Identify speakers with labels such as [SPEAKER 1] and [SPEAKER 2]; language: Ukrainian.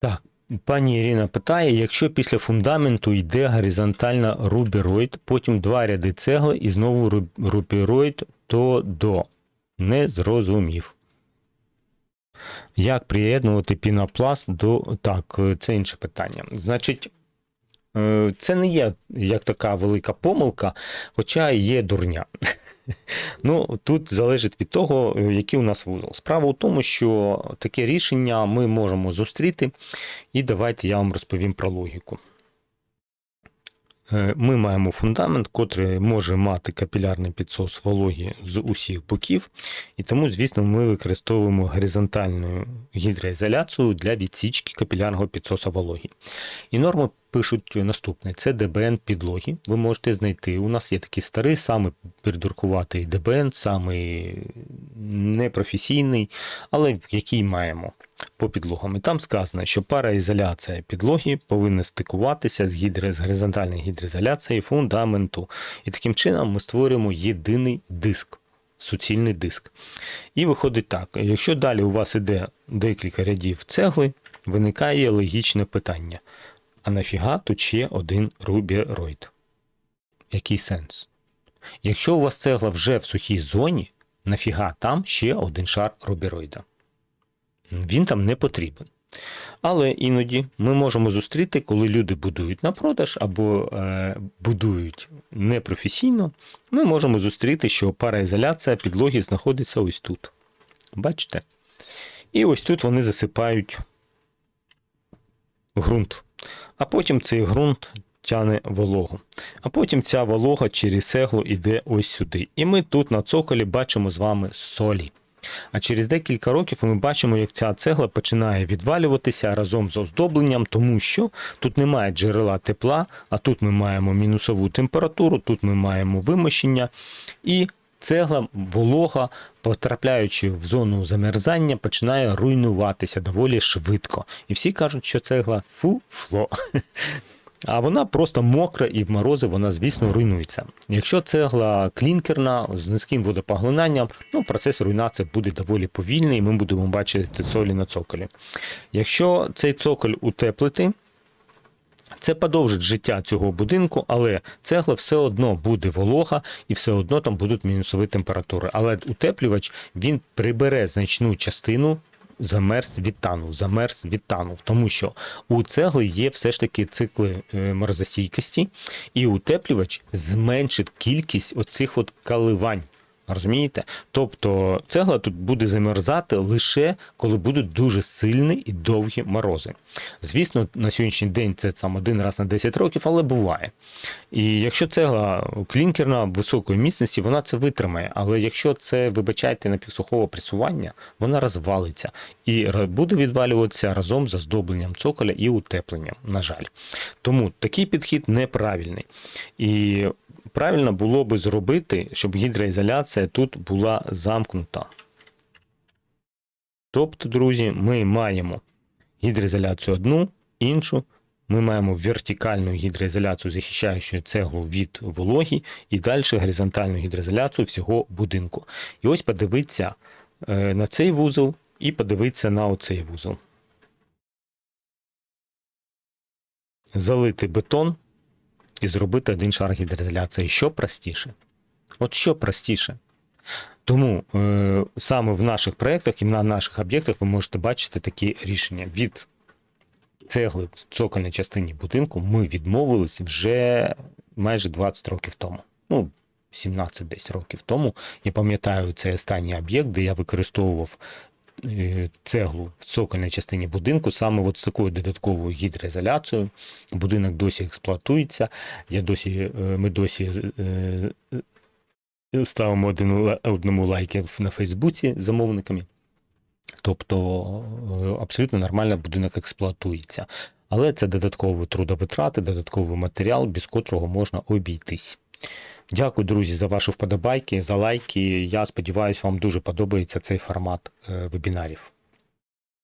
[SPEAKER 1] Так, пані Ірина питає: якщо після фундаменту йде горизонтальна рубіроїд, потім два ряди цегли і знову руб- рубіроїд, то до. Не зрозумів. Як приєднувати пінопласт до. Так, це інше питання. Значить, е, це не є як така велика помилка, хоча є дурня. Ну, тут залежить від того, який у нас вузол. Справа у тому, що таке рішення ми можемо зустріти, і давайте я вам розповім про логіку. Е, Ми маємо фундамент, котрий може мати капілярний підсос вологі з усіх боків, і тому, звісно, ми використовуємо горизонтальну гідроізоляцію для відсічки капілярного підсоса вологі. І норми пишуть наступне: це ДБН підлоги. Ви можете знайти. У нас є такий старий, саме придуркуватий ДБН, самий непрофесійний, але який маємо по підлогам. І там сказано, що параізоляція підлоги повинна стикуватися з, гідро... з горизонтальною гідроізоляцією фундаменту. І таким чином ми створюємо єдиний диск, суцільний диск. І виходить так: якщо далі у вас іде декілька рядів цегли, виникає логічне питання: а нафіга тут ще один рубіроїд? Який сенс? Якщо у вас цегла вже в сухій зоні, нафіга там ще один шар рубіроїда? Він там не потрібен. Але іноді ми можемо зустріти, коли люди будують на продаж або е, будують непрофесійно, ми можемо зустріти, що параізоляція підлоги знаходиться ось тут. Бачите? І ось тут вони засипають ґрунт. А потім цей ґрунт тяне вологу. А потім ця волога через цеглу йде ось сюди. І ми тут на цоколі бачимо з вами солі. А через декілька років ми бачимо, як ця цегла починає відвалюватися разом з оздобленням, тому що тут немає джерела тепла, а тут ми маємо мінусову температуру, тут ми маємо вимощення, і цегла, волога, потрапляючи в зону замерзання, починає руйнуватися доволі швидко. І всі кажуть, що цегла фу-фло. А вона просто мокра і в морози вона, звісно, руйнується. Якщо цегла клінкерна з низьким водопоглинанням, ну, процес руйнації буде доволі повільний, і ми будемо бачити солі на цоколі. Якщо цей цоколь утеплити, це подовжить життя цього будинку, але цегла все одно буде волога і все одно там будуть мінусові температури. Але утеплювач він прибере значну частину замерз відтанув, замерз відтанув, тому що у цегли є все ж таки цикли е, морозостійкості, і утеплювач зменшить кількість оцих от коливань. Розумієте? Тобто цегла тут буде замерзати лише коли будуть дуже сильні і довгі морози. Звісно, на сьогоднішній день це сам один раз на 10 років, але буває. І якщо цегла клінкерна високої міцності, вона це витримає. Але якщо це, вибачайте, напівсухове пресування, вона розвалиться і буде відвалюватися разом з оздобленням цоколя і утепленням, на жаль. Тому такий підхід неправильний. І правильно було би зробити, щоб гідроізоляція тут була замкнута. Тобто, друзі, ми маємо гідроізоляцію одну, іншу. Ми маємо вертикальну гідроізоляцію, захищаючу цеглу від вологі, і далі горизонтальну гідроізоляцію всього будинку. І ось подивитися е, на цей вузол і подивитися на оцей вузол. Залити бетон і зробити один шар гідроізоляції. Що простіше? От що простіше? Тому е, саме в наших проєктах і на наших об'єктах ви можете бачити такі рішення. Від цегли в цокольній частині будинку ми відмовились вже майже 20 років тому. Ну, 17 десь років тому. Я пам'ятаю цей останній об'єкт, де я використовував цеглу в цокольній частині будинку, саме от з такою додатковою гідроізоляцією. Будинок досі експлуатується. Я досі, е, ми досі е, е, ставимо один, одному лайки на Фейсбуці з замовниками. Тобто е, абсолютно нормально будинок експлуатується. Але це додаткові трудовитрати, додатковий матеріал, без котрого можна обійтись. Дякую, друзі, за ваші вподобайки, за лайки. Я сподіваюся, вам дуже подобається цей формат е, вебінарів.